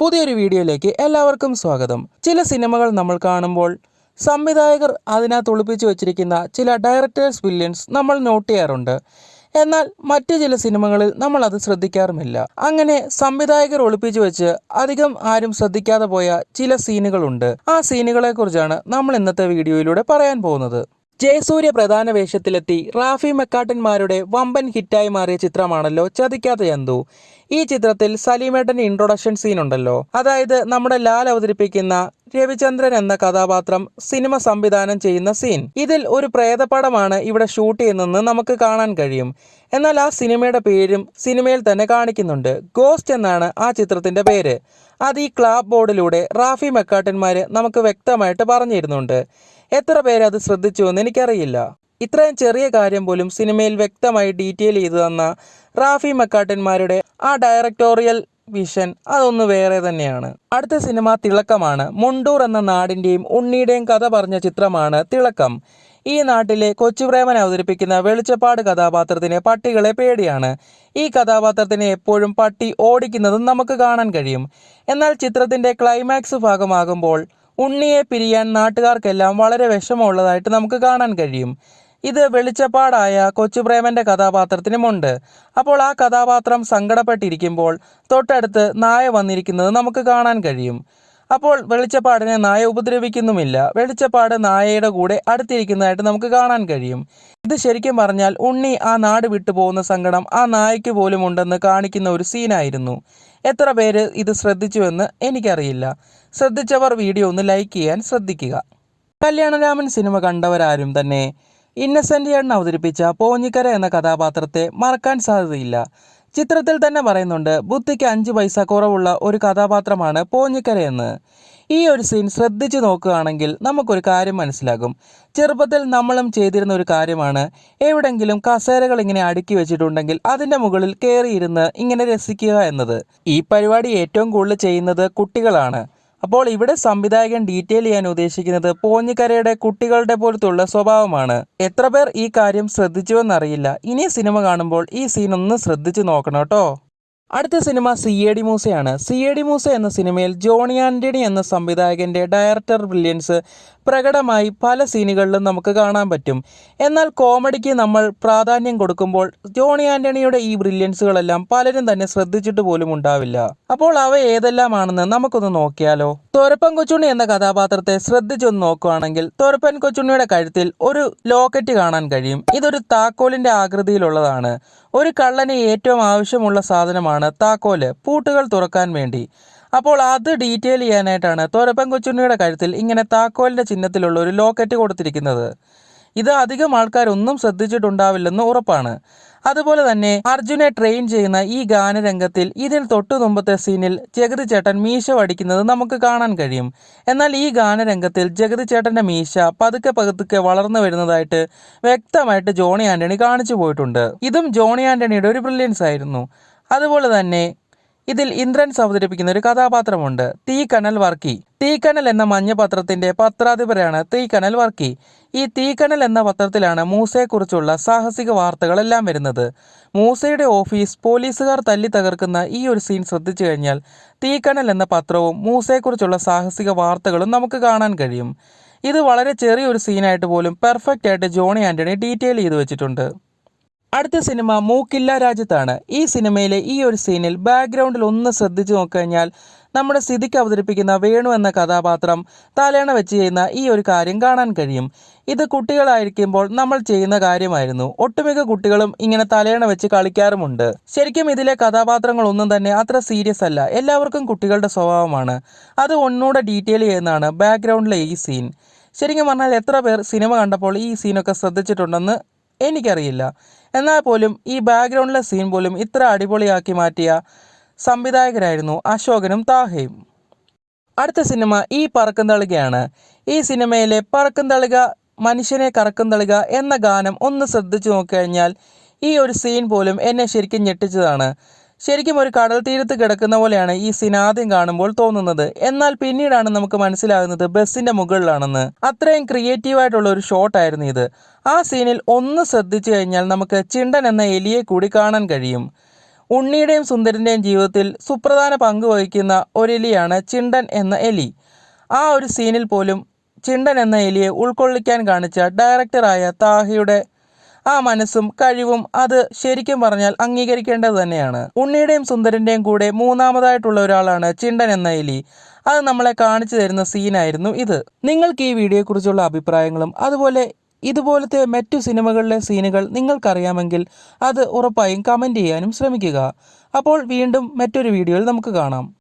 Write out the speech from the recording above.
പുതിയൊരു വീഡിയോയിലേക്ക് എല്ലാവർക്കും സ്വാഗതം. ചില സിനിമകൾ നമ്മൾ കാണുമ്പോൾ സംവിധായകർ അതിനകത്ത് ഒളിപ്പിച്ചു വച്ചിരിക്കുന്ന ചില ഡയറക്ടേഴ്സ് വില്യൻസ് നമ്മൾ നോട്ട് ചെയ്യാറുണ്ട്. എന്നാൽ മറ്റു ചില സിനിമകളിൽ നമ്മൾ അത് ശ്രദ്ധിക്കാറുമില്ല. അങ്ങനെ സംവിധായകർ ഒളിപ്പിച്ചു വെച്ച് അധികം ആരും ശ്രദ്ധിക്കാതെ പോയ ചില സീനുകളുണ്ട് ആ സീനുകളെ കുറിച്ചാണ് നമ്മൾ ഇന്നത്തെ വീഡിയോയിലൂടെ പറയാൻ പോകുന്നത്. ജയസൂര്യ പ്രധാന വേഷത്തിലെത്തി റാഫി മെക്കാട്ടന്മാരുടെ വമ്പൻ ഹിറ്റായി മാറിയ ചിത്രമാണല്ലോ ചതിക്കാത്ത ജന്തു ഈ ചിത്രത്തിൽ സലീമേട്ടൻ ഇൻട്രൊഡക്ഷൻ സീൻ ഉണ്ടല്ലോ. അതായത് നമ്മുടെ ലാൽ അവതരിപ്പിക്കുന്ന രവിചന്ദ്രൻ എന്ന കഥാപാത്രം സിനിമ സംവിധാനം ചെയ്യുന്ന സീൻ ഇതിൽ ഒരു പ്രേതപടമാണ് ഇവിടെ ഷൂട്ട് ചെയ്യുന്നതെന്ന് നമുക്ക് കാണാൻ കഴിയും. എന്നാൽ ആ സിനിമയുടെ പേരും സിനിമയിൽ തന്നെ കാണിക്കുന്നുണ്ട്. ഗോസ്റ്റ് എന്നാണ് ആ ചിത്രത്തിന്റെ പേര്. അത് ഈ ക്ലാബ് ബോർഡിലൂടെ റാഫി മെക്കാട്ടന്മാര് നമുക്ക് വ്യക്തമായിട്ട് പറഞ്ഞിരുന്നുണ്ട്. എത്ര പേര് അത് ശ്രദ്ധിച്ചു എന്ന് എനിക്കറിയില്ല. ഇത്രയും ചെറിയ കാര്യം പോലും സിനിമയിൽ വ്യക്തമായി ഡീറ്റെയിൽ ചെയ്തു തന്ന റാഫി മക്കാട്ടന്മാരുടെ ആ ഡയറക്ടോറിയൽ വിഷൻ അതൊന്ന് വേറെ തന്നെയാണ്. അടുത്ത സിനിമ തിളക്കമാണ്. മുണ്ടൂർ എന്ന നാടിന്റെയും ഉണ്ണിയുടെയും കഥ പറഞ്ഞ ചിത്രമാണ് തിളക്കം. ഈ നാട്ടിലെ കൊച്ചുപ്രേമൻ അവതരിപ്പിക്കുന്ന വെളിച്ചപ്പാട് കഥാപാത്രത്തിന് പട്ടികളെ പേടിയാണ്. ഈ കഥാപാത്രത്തിന് എപ്പോഴും പട്ടി ഓടിക്കുന്നതും നമുക്ക് കാണാൻ കഴിയും. എന്നാൽ ചിത്രത്തിന്റെ ക്ലൈമാക്സ് ഭാഗമാകുമ്പോൾ ഉണ്ണിയെ പിരിയാൻ നാട്ടുകാർക്കെല്ലാം വളരെ വിഷമമുള്ളതായിട്ട് നമുക്ക് കാണാൻ കഴിയും. ഇത് വെളിച്ചപ്പാടായ കൊച്ചുപ്രേമന്റെ കഥാപാത്രത്തിനുമുണ്ട് അപ്പോൾ ആ കഥാപാത്രം സങ്കടപ്പെട്ടിരിക്കുമ്പോൾ തൊട്ടടുത്ത് നായ വന്നിരിക്കുന്നത് നമുക്ക് കാണാൻ കഴിയും. അപ്പോൾ വെളിച്ചപ്പാടിനെ നായ ഉപദ്രവിക്കുന്നുമില്ല. വെളിച്ചപ്പാട് നായയുടെ കൂടെ അടുത്തിരിക്കുന്നതായിട്ട് നമുക്ക് കാണാൻ കഴിയും. ഇത് ശരിക്കും പറഞ്ഞാൽ ഉണ്ണി ആ നാട് വിട്ടു പോകുന്ന സങ്കടം ആ നായയ്ക്ക് പോലും ഉണ്ടെന്ന് കാണിക്കുന്ന ഒരു സീനായിരുന്നു. എത്ര പേര് ഇത് ശ്രദ്ധിച്ചുവെന്ന് എനിക്കറിയില്ല. ശ്രദ്ധിച്ചവർ വീഡിയോ ഒന്ന് ലൈക്ക് ചെയ്യാൻ ശ്രദ്ധിക്കുക. കല്യാണരാമൻ സിനിമ കണ്ടവരാരും തന്നെ. ഇന്നസെന്റ് എണ്ണ അവതരിപ്പിച്ച പോഞ്ഞിക്കര എന്ന കഥാപാത്രത്തെ മറക്കാൻ സാധ്യതയില്ല. ചിത്രത്തിൽ തന്നെ പറയുന്നുണ്ട് ബുദ്ധിക്ക് അഞ്ച് പൈസ കുറവുള്ള ഒരു കഥാപാത്രമാണ് പോഞ്ഞിക്കര എന്ന്. ഈ ഒരു സീൻ ശ്രദ്ധിച്ചു നോക്കുകയാണെങ്കിൽ നമുക്കൊരു കാര്യം മനസ്സിലാകും. ചെറുപ്പത്തിൽ നമ്മളും ചെയ്തിരുന്ന ഒരു കാര്യമാണ്. എവിടെങ്കിലും കസേരകൾ ഇങ്ങനെ അടുക്കി വെച്ചിട്ടുണ്ടെങ്കിൽ അതിന്റെ മുകളിൽ കയറിയിരുന്ന് ഇങ്ങനെ രസിക്കുക എന്നത്. ഈ പരിപാടി ഏറ്റവും കൂടുതൽ ചെയ്യുന്നത് കുട്ടികളാണ്. അപ്പോൾ ഇവിടെ സംവിധായകൻ ഡീറ്റെയിൽ ചെയ്യാൻ ഉദ്ദേശിക്കുന്നത് പോഞ്ഞിക്കരയുടെ കുട്ടികളുടെ പോലത്തുള്ള സ്വഭാവമാണ്. എത്ര പേർ ഈ കാര്യം ശ്രദ്ധിച്ചുവെന്നറിയില്ല. ഇനി സിനിമ കാണുമ്പോൾ ഈ സീൻ ഒന്ന് ശ്രദ്ധിച്ചു നോക്കണം കേട്ടോ. അടുത്ത സിനിമ സി എ ഡി മൂസയാണ് സി എ ഡി മൂസ എന്ന സിനിമയിൽ ജോണി ആന്റണി എന്ന സംവിധായകന്റെ ഡയറക്ടർ ബ്രില്യൻസ് പ്രകടമായി പല സീനുകളിലും നമുക്ക് കാണാൻ പറ്റും. എന്നാൽ കോമഡിക്ക് നമ്മൾ പ്രാധാന്യം കൊടുക്കുമ്പോൾ ജോണി ആന്റണിയുടെ ഈ ബ്രില്യൻസുകളെല്ലാം പലരും തന്നെ ശ്രദ്ധിച്ചിട്ട് പോലും ഉണ്ടാവില്ല. അപ്പോൾ അവ ഏതെല്ലാമാണെന്ന് നമുക്കൊന്ന് നോക്കിയാലോ? തോരപ്പൻ കൊച്ചുണ്ണി എന്ന കഥാപാത്രത്തെ ശ്രദ്ധിച്ചൊന്ന് നോക്കുകയാണെങ്കിൽ തോരപ്പൻ കൊച്ചുണ്ണിയുടെ കഴുത്തിൽ ഒരു ലോക്കറ്റ് കാണാൻ കഴിയും. ഇതൊരു താക്കോലിന്റെ ആകൃതിയിലുള്ളതാണ്. ഒരു കള്ളന് ഏറ്റവും ആവശ്യമുള്ള സാധനമാണ് താക്കോൽ. പൂട്ടുകൾ തുറക്കാൻ വേണ്ടി. അപ്പോൾ അത് ഡീറ്റെയിൽ ചെയ്യാനായിട്ടാണ് തോരപ്പൻ കൊച്ചുണ്ണിയുടെ കഴുത്തിൽ ഇങ്ങനെ താക്കോലിന്റെ ചിഹ്നത്തിലുള്ള ഒരു ലോക്കറ്റ് കൊടുത്തിരിക്കുന്നത്. ഇത് അധികം ആൾക്കാരൊന്നും ശ്രദ്ധിച്ചിട്ടുണ്ടാവില്ലെന്ന് ഉറപ്പാണ്. അതുപോലെ തന്നെ അർജുനെ ട്രെയിൻ ചെയ്യുന്ന ഈ ഗാനരംഗത്തിൽ ഇതിൽ തൊട്ടു മുമ്പത്തെ സീനിൽ ജഗതി ചേട്ടൻ മീശ വടിക്കുന്നത് നമുക്ക് കാണാൻ കഴിയും. എന്നാൽ ഈ ഗാനരംഗത്തിൽ ജഗതി ചേട്ടന്റെ മീശ പതുക്കെ പതുക്കെ വളർന്നു വരുന്നതായിട്ട് വ്യക്തമായിട്ട് ജോണി ആന്റണി കാണിച്ചു പോയിട്ടുണ്ട്. ഇതും ജോണി ആന്റണിയുടെ ഒരു ബ്രില്യൻസ് ആയിരുന്നു. അതുപോലെ തന്നെ ഇതിൽ ഇന്ദ്രൻസ് അവതരിപ്പിക്കുന്ന ഒരു കഥാപാത്രമുണ്ട്. തീക്കനൽ വർക്കി. തീക്കനൽ എന്ന മഞ്ഞപത്രത്തിന്റെ പത്രാധിപരാണ് തീക്കനൽ വർക്കി. ഈ തീക്കനൽ എന്ന പത്രത്തിലാണ് മൂസയെക്കുറിച്ചുള്ള സാഹസിക വാർത്തകളെല്ലാം വരുന്നത്. മൂസയുടെ ഓഫീസ് പോലീസുകാർ തല്ലി തകർക്കുന്ന ഈ ഒരു സീൻ ശ്രദ്ധിച്ചു കഴിഞ്ഞാൽ തീക്കനൽ എന്ന പത്രവും മൂസയെക്കുറിച്ചുള്ള സാഹസിക വാർത്തകളും നമുക്ക് കാണാൻ കഴിയും. ഇത് വളരെ ചെറിയൊരു സീനായിട്ട് പോലും പെർഫെക്റ്റ് ആയിട്ട് ജോണി ആന്റണി ഡീറ്റെയിൽ ചെയ്തു വെച്ചിട്ടുണ്ട്. അടുത്ത സിനിമ മൂക്കില്ല രാജ്യത്താണ്. ഈ സിനിമയിലെ ഈ ഒരു സീനിൽ ബാക്ക്ഗ്രൗണ്ടിൽ ഒന്ന് ശ്രദ്ധിച്ചു നോക്കിക്കഴിഞ്ഞാൽ നമ്മുടെ സ്ഥിതിക്ക് അവതരിപ്പിക്കുന്ന വേണു എന്ന കഥാപാത്രം തലേണ വെച്ച് ചെയ്യുന്ന ഈ ഒരു കാര്യം കാണാൻ കഴിയും. ഇത് കുട്ടികളായിരിക്കുമ്പോൾ നമ്മൾ ചെയ്യുന്ന കാര്യമായിരുന്നു. ഒട്ടുമിക്ക കുട്ടികളും ഇങ്ങനെ തലേണ വെച്ച് കളിക്കാറുമുണ്ട്. ശരിക്കും ഇതിലെ കഥാപാത്രങ്ങളൊന്നും തന്നെ അത്ര സീരിയസ് അല്ല. എല്ലാവർക്കും കുട്ടികളുടെ സ്വഭാവമാണ്. അത് ഒന്നുകൂടെ ഡീറ്റെയിൽ ചെയ്യുന്നതാണ് ബാക്ക്ഗ്രൗണ്ടിലെ ഈ സീൻ. ശരിക്കും പറഞ്ഞാൽ എത്ര പേർ സിനിമ കണ്ടപ്പോൾ ഈ സീനൊക്കെ ശ്രദ്ധിച്ചിട്ടുണ്ടെന്ന് എനിക്കറിയില്ല. എന്നാൽ പോലും ഈ ബാക്ക്ഗ്രൗണ്ടിലെ സീൻ പോലും ഇത്ര അടിപൊളിയാക്കി മാറ്റിയ സംവിധായകരായിരുന്നു അശോകനും താഹയും. അടുത്ത സിനിമ ഈ പറക്കും തളികയാണ് ഈ സിനിമയിലെ പറക്കും തളിക മനുഷ്യനെ കറക്കും തളിക എന്ന ഗാനം ഒന്ന് ശ്രദ്ധിച്ചു നോക്കിക്കഴിഞ്ഞാൽ ഈ ഒരു സീൻ പോലും എന്നെ ശരിക്കും ഞെട്ടിച്ചതാണ്. ശരിക്കും ഒരു കടൽ തീരത്ത് കിടക്കുന്ന പോലെയാണ് ഈ സീൻ ആദ്യം കാണുമ്പോൾ തോന്നുന്നത്. എന്നാൽ പിന്നീടാണ് നമുക്ക് മനസ്സിലാകുന്നത് ബസ്സിന്റെ മുകളിലാണെന്ന്. അത്രയും ക്രിയേറ്റീവായിട്ടുള്ള ഒരു ഷോട്ടായിരുന്നു ഇത്. ആ സീനിൽ ഒന്ന് ശ്രദ്ധിച്ചു കഴിഞ്ഞാൽ നമുക്ക് ചിണ്ടൻ എന്ന എലിയെ കൂടി കാണാൻ കഴിയും. ഉണ്ണിയുടെയും സുന്ദരന്റെയും ജീവിതത്തിൽ സുപ്രധാന പങ്ക് വഹിക്കുന്ന ഒരെലിയാണ് ചിണ്ടൻ എന്ന എലി. ആ ഒരു സീനിൽ പോലും ചിണ്ടൻ എന്ന എലിയെ ഉൾക്കൊള്ളിക്കാൻ കാണിച്ച ഡയറക്ടറായ താഹിയുടെ ആ മനസ്സും കഴിവും അത് ശരിക്കും പറഞ്ഞാൽ അംഗീകരിക്കേണ്ടത് തന്നെയാണ്. ഉണ്ണിയുടെയും സുന്ദരന്റെയും കൂടെ മൂന്നാമതായിട്ടുള്ള ഒരാളാണ് ചിണ്ടൻ എന്ന എലി. അത് നമ്മളെ കാണിച്ചു തരുന്ന സീനായിരുന്നു ഇത്. നിങ്ങൾക്ക് ഈ വീഡിയോയെക്കുറിച്ചുള്ള അഭിപ്രായങ്ങളും അതുപോലെ ഇതുപോലത്തെ മറ്റു സിനിമകളിലെ സീനുകൾ നിങ്ങൾക്കറിയാമെങ്കിൽ അത് ഉറപ്പായും കമന്റ് ചെയ്യാനും ശ്രമിക്കുക. അപ്പോൾ വീണ്ടും മറ്റൊരു വീഡിയോയിൽ നമുക്ക് കാണാം.